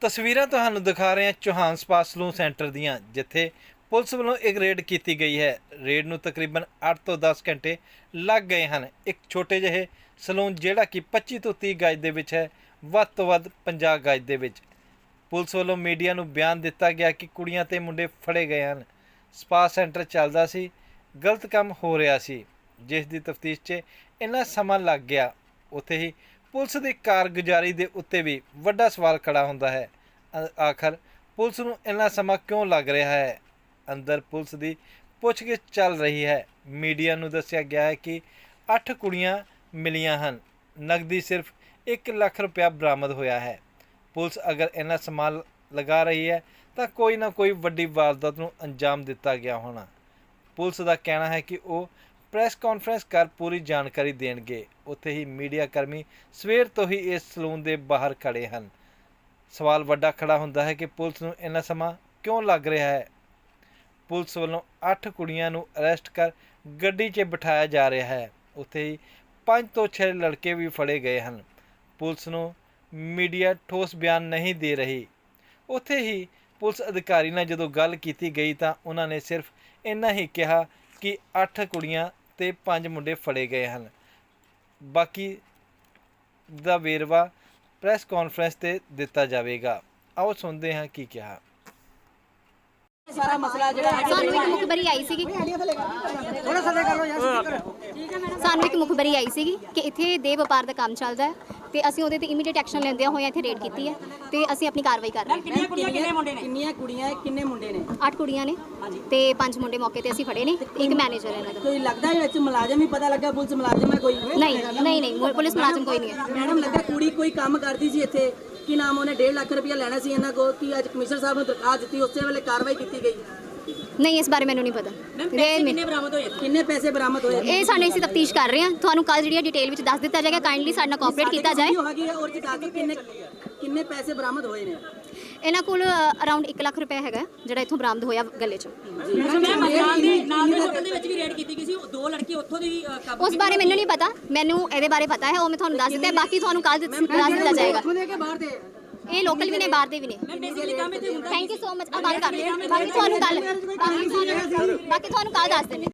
ਤਸਵੀਰਾਂ ਤੁਹਾਨੂੰ ਦਿਖਾ ਰਹੇ ਹਾਂ ਚੌਹਾਨ ਸਪਾ ਸਲੂਨ ਸੈਂਟਰ ਦੀਆਂ, ਜਿੱਥੇ ਪੁਲਿਸ ਵੱਲੋਂ ਇੱਕ ਰੇਡ ਕੀਤੀ ਗਈ ਹੈ। ਰੇਡ ਨੂੰ ਤਕਰੀਬਨ 8 ਤੋਂ 10 ਘੰਟੇ ਲੱਗ ਗਏ ਹਨ। ਇੱਕ ਛੋਟੇ ਜਿਹੇ ਸਲੂਨ ਜਿਹੜਾ ਕਿ 25 ਤੋਂ 30 ਗਜ ਦੇ ਵਿੱਚ ਹੈ, ਵੱਧ ਤੋਂ ਵੱਧ 50 ਗਜ ਦੇ ਵਿੱਚ। ਪੁਲਿਸ ਵੱਲੋਂ ਮੀਡੀਆ ਨੂੰ ਬਿਆਨ ਦਿੱਤਾ ਗਿਆ ਕਿ ਕੁੜੀਆਂ ਤੇ ਮੁੰਡੇ ਫੜੇ ਗਏ ਹਨ। ਸਪਾ ਸੈਂਟਰ ਚੱਲਦਾ ਸੀ, ਗਲਤ ਕੰਮ ਹੋ ਰਿਹਾ ਸੀ, ਜਿਸ ਦੀ ਤਫਤੀਸ਼ 'ਚ ਇੰਨਾ ਸਮਾਂ ਲੱਗ ਗਿਆ। ਉੱਥੇ ਹੀ ਪੁਲਿਸ ਦੀ ਕਾਰਗੁਜ਼ਾਰੀ ਦੇ ਉੱਤੇ ਵੀ ਵੱਡਾ ਸਵਾਲ ਖੜਾ ਹੁੰਦਾ ਹੈ। ਆਖਰ ਪੁਲਿਸ ਨੂੰ ਇੰਨਾ ਸਮਾਂ ਕਿਉਂ ਲੱਗ ਰਿਹਾ ਹੈ? ਅੰਦਰ ਪੁਲਿਸ ਦੀ ਪੁੱਛਗਿੱਛ ਚੱਲ ਰਹੀ ਹੈ। ਮੀਡੀਆ ਨੂੰ ਦੱਸਿਆ ਗਿਆ ਹੈ ਕਿ 8 ਕੁੜੀਆਂ ਮਿਲੀਆਂ ਹਨ। ਨਗਦੀ ਸਿਰਫ 1 ਲੱਖ ਰੁਪਇਆ ਬਰਾਮਦ ਹੋਇਆ ਹੈ। ਪੁਲਿਸ ਅਗਰ ਇੰਨਾ ਸਮਾਂ ਲਗਾ ਰਹੀ ਹੈ ਤਾਂ ਕੋਈ ਨਾ ਕੋਈ ਵੱਡੀ ਵਾਰਦਾਤ ਨੂੰ ਅੰਜਾਮ ਦਿੱਤਾ ਗਿਆ ਹੋਣਾ। ਪੁਲਿਸ ਦਾ ਕਹਿਣਾ ਹੈ ਕਿ ਉਹ ਪ੍ਰੈਸ ਕਾਨਫਰੰਸ ਕਰ ਪੂਰੀ ਜਾਣਕਾਰੀ ਦੇਣਗੇ। ਉੱਥੇ ਹੀ ਮੀਡੀਆ ਕਰਮੀ ਸਵੇਰ ਤੋਂ ਹੀ ਇਸ ਸਲੂਨ ਦੇ ਬਾਹਰ ਖੜੇ ਹਨ। ਸਵਾਲ ਵੱਡਾ ਖੜਾ ਹੁੰਦਾ ਹੈ ਕਿ ਪੁਲਿਸ ਨੂੰ ਇੰਨਾ ਸਮਾਂ ਕਿਉਂ ਲੱਗ ਰਿਹਾ ਹੈ? ਪੁਲਿਸ ਵੱਲੋਂ 8 ਕੁੜੀਆਂ ਨੂੰ ਅਰੈਸਟ ਕਰ ਗੱਡੀ 'ਚ ਬਿਠਾਇਆ ਜਾ ਰਿਹਾ ਹੈ। ਉੱਥੇ ਹੀ 5 ਤੋਂ 6 ਲੜਕੇ ਵੀ ਫੜੇ ਗਏ ਹਨ। ਪੁਲਿਸ ਨੂੰ ਮੀਡੀਆ ਠੋਸ ਬਿਆਨ ਨਹੀਂ ਦੇ ਰਹੀ। ਉੱਥੇ ਹੀ ਪੁਲਿਸ ਅਧਿਕਾਰੀ ਨਾਲ ਜਦੋਂ ਗੱਲ ਕੀਤੀ ਗਈ ਤਾਂ ਉਹਨਾਂ ਨੇ ਸਿਰਫ ਇੰਨਾ ਹੀ ਕਿਹਾ ਕਿ 8 ਕੁੜੀਆਂ ਤੇ 5 ਮੁੰਡੇ ਫੜੇ ਗਏ ਹਨ। ਬਾਕੀ ਦਾ ਵੇਰਵਾ ਪ੍ਰੈਸ ਕਾਨਫਰੰਸ ਤੇ ਦਿੱਤਾ ਜਾਵੇਗਾ। ਆਓ ਸੁਣਦੇ ਹਾਂ ਕੀ ਕਿਹਾ। ਸਾਰਾ ਮਸਲਾ ਜਿਹੜਾ ਸਾਨੂੰ ਇੱਕ ਮੁਖਬਰੀ ਆਈ ਸੀਗੀ। ਥੋੜਾ ਥੱਲੇ ਕਰ ਲਓ ਯਾਰ ਸਪੀਕਰ ਸਾਨੂੰ ਇੱਕ ਮੁਖਬਰੀ ਆਈ ਸੀਗੀ ਕਿ ਇੱਥੇ ਦੇ ਵਪਾਰ ਦਾ ਕੰਮ ਚੱਲਦਾ ਹੈ। ਤੇ ਅਸੀਂ ਉਹਦੇ ਤੇ ਇਮੀਡੀਏਟ ਐਕਸ਼ਨ ਲੈਂਦਿਆਂ ਹੋਇਆ ਇੱਥੇ ਰੇਡ ਕੀਤੀ ਹੈ ਤੇ ਅਸੀਂ ਆਪਣੀ ਕਾਰਵਾਈ ਕਰ ਰਹੇ ਹਾਂ। ਕਿੰਨੀਆਂ ਕੁੜੀਆਂ ਕਿੰਨੇ ਮੁੰਡੇ ਨੇ? ਕਿੰਨੀਆਂ ਕੁੜੀਆਂ ਕਿੰਨੇ ਮੁੰਡੇ ਨੇ? ਅੱਠ ਕੁੜੀਆਂ ਨੇ ਤੇ ਪੰਜ ਮੁੰਡੇ ਮੌਕੇ ਤੇ ਅਸੀਂ ਫੜੇ ਨੇ ਇੱਕ ਮੈਨੇਜਰ ਹੈ ਇਹਨਾਂ ਦਾ। ਕੋਈ ਲੱਗਦਾ ਹੈ ਵਿੱਚ ਮੁਲਾਜ਼ਮ ਹੀ ਪਤਾ ਲੱਗਾ ਪੁਲਿਸ ਮੁਲਾਜ਼ਮ ਹੈ ਕੋਈ? ਨਹੀਂ ਨਹੀਂ ਨਹੀਂ ਪੁਲਿਸ ਮੁਲਾਜ਼ਮ ਕੋਈ ਨਹੀਂ ਹੈ। ਮੈਡਮ ਲੱਗਾ ਕੁੜੀ ਕੋਈ ਕੰਮ ਕਰਦੀ ਸੀ ਇੱਥੇ? ਕੀ ਨਾਮ ਉਹਨੇ? 1.5 ਲੱਖ ਰੁਪਇਆ ਲੈਣਾ ਸੀ ਇਹਨਾਂ ਕੋਲ? ਕੀ ਅੱਜ ਕਮਿਸ਼ਨਰ ਸਾਹਿਬ ਨੂੰ ਦਰਖਾਸਤ ਦਿੱਤੀ? ਉਸੇ ਵੇਲੇ ਕਾਰਵਾਈ ਕੀਤੀ ਗਈ? ਨਹੀਂ ਇਸ ਬਾਰੇ ਮੈਨੂੰ ਨਹੀਂ ਪਤਾ। ਮੈਨੂੰ- ਬਰਾਮਦ ਹੋਏ? ਕਿੰਨੇ ਪੈਸੇ ਬਰਾਮਦ ਹੋਏ? ਇਹ ਸਾਨੂੰ ਅਸੀਂ ਤਫਤੀਸ਼ ਕਰ ਰਹੇ ਹਾਂ। ਤੁਹਾਨੂੰ ਕੱਲ ਜਿਹੜੀ ਡਿਟੇਲ ਵਿੱਚ ਦੱਸ ਦਿੱਤਾ ਜਾਏਗਾ। ਕਾਈਂਡਲੀ ਸਾਡੇ ਨਾਲ ਕੋਆਪਰੇਟ ਕੀਤਾ ਜਾਏ। ਹੋ ਗਈ ਹੈ ਔਰ ਜੀ ਦੱਸ ਦਿਓ ਕਿੰਨੇ ਕਿੰਨੇ ਪੈਸੇ ਬਰਾਮਦ ਹੋਏ ਨੇ? ਇਹਨਾਂ ਕੋਲ ਅਰਾਊਂਡ 1 ਲੱਖ ਰੁਪਏ ਹੈਗਾ ਜਿਹੜਾ ਇੱਥੋਂ ਬਰਾਮਦ ਹੋਇਆ ਗੱਲੇ 'ਚ। ਮੈਡਮ ਨਾਲ ਦੇ ਨਾਲ ਦੇ ਹੋਟਲ ਦੇ ਵਿੱਚ ਵੀ ਰੇਡ ਕੀਤੀ ਗਈ ਸੀ। ਉਹ ਦੋ ਲੜਕੀ ਉੱਥੋਂ ਦੀ ਅ, ਕਾਬੂ ਉਸ ਬਾਰੇ ਮੈਨੂੰ ਨਹੀਂ ਪਤਾ। ਮੈਨੂੰ ਇਹਦੇ ਬਾਰੇ ਪਤਾ ਹੈ। ਉਹ ਮੈਂ ਤੁਹਾਨੂੰ ਦੱਸ ਦਿੱਤਾ ਬਾਕੀ ਤੁਹਾਨੂੰ ਕੱਲ ਦੱਸ ਦਿੱਤਾ ਜਾਏਗਾ। ਇਹ ਲੋਕਲ ਵੀ ਨੇ ਬਾਹਰ ਦੇ ਵੀ ਨੇ। ਥੈਂਕ ਯੂ ਸੋ ਮਚ ਆ ਗੱਲ ਕਰ। ਬਾਕੀ ਤੁਹਾਨੂੰ ਕੱਲ ਬਾਕੀ ਤੁਹਾਨੂੰ ਕੱਲ ਦੱਸ ਦਿੰਦੇ